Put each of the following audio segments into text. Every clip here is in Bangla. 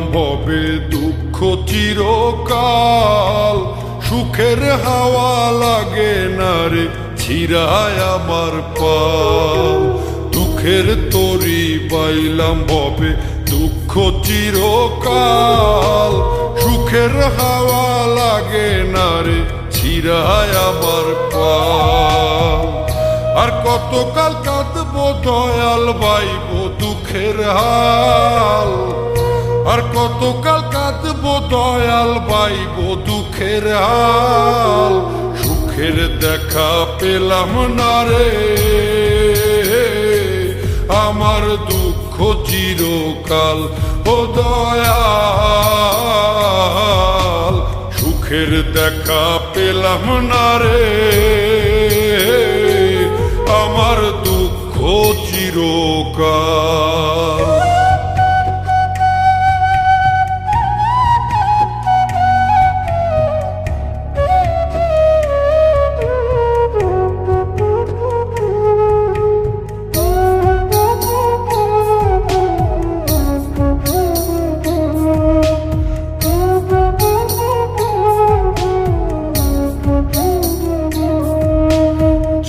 ভবে দুঃখ চিরকাল। সুখের হাওয়া লাগে না রে, ছিড়ায় আমার পাল। দুঃখের তরি পাইলাম ভবে দুঃখ চিরকাল। সুখের হাওয়া লাগে না রে, ছিড়ায় আমার পাল। আর কতকাল কাঁদবো দয়াল বাইব দুঃখের হাল। আর কতকাল কাঁদবো দয়াল বাইব দুঃখের হাল, সুখের দেখা পেলাম না রে। আমার দুঃখ চিরকাল, ও দয়াল, সুখের দেখা পেলাম না রে।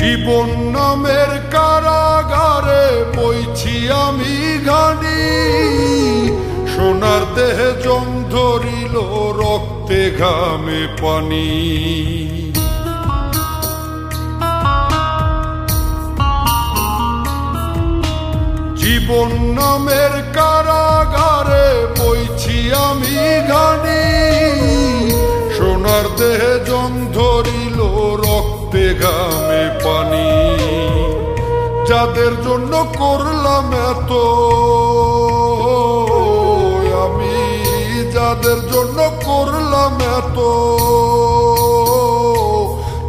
জীবন নামের কারাগারে বইছি আমি ঘানি। সোনার দেহে জং ধরিল রক্তে ঘামে পানি। জীবন নামের কারাগারে বইছি আমি ঘানি। সোনার দেহে জং ধরিল রক্তে ঘামে যাদের জন্য করলাম এত, আমি যাদের জন্য করলাম এত,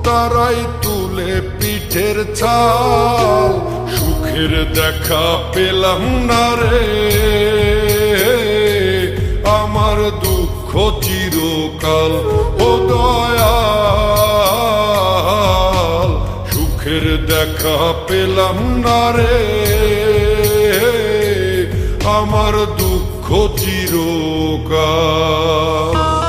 তারাই তুলে পিঠের ছাল, সুখের দেখা পেলাম না রে। দেখা পেলাম না রে। আমার দুঃখ চিরকাল।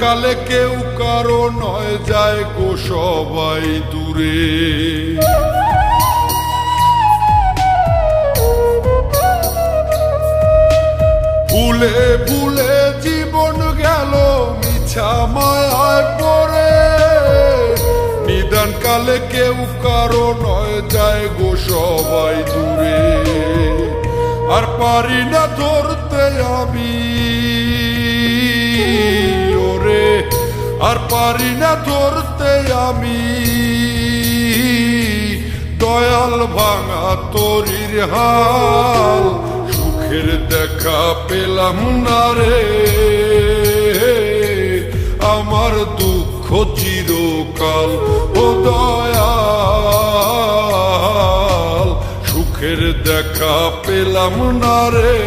কালে কেউ কারও নয়, যায় গো সবাই দূরে। ভুলে ভুলে জীবন গেল মিছা মায়ায় পড়ে নিদান কালে কেউ কারও নয়, যায় গো সবাই দূরে। আর পারি না ধরতে আমি। আর পারি না ধরতে আমি। দয়াল ভাঙা তরির হাল, সুখের দেখা পেলাম না রে। আমার দুঃখ চিরকাল, ও দয়াল, সুখের দেখা পেলাম না রে।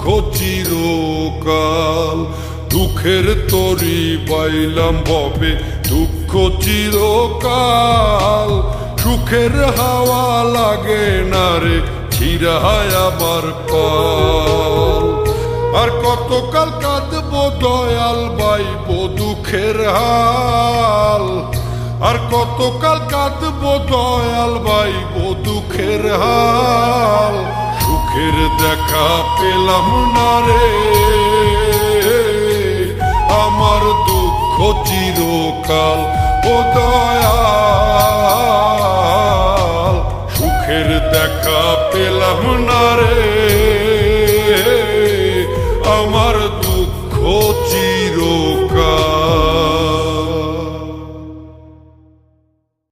দুঃখ চিরকাল দুঃখের তরি বাইলাম ভবে দুঃখ চিরকাল সুখের হাওয়া লাগে না রে আবার পাল আর কতকাল কাঁদবো দয়াল বাইব দুঃখের হাল। আর কতকাল কাঁদবো দয়াল বাইব দুঃখের হাল। সুখের দেখা পেলাম না রে। আমার দুঃখ চিরকাল ও দয়াল। সুখের দেখা পেলাম না রে।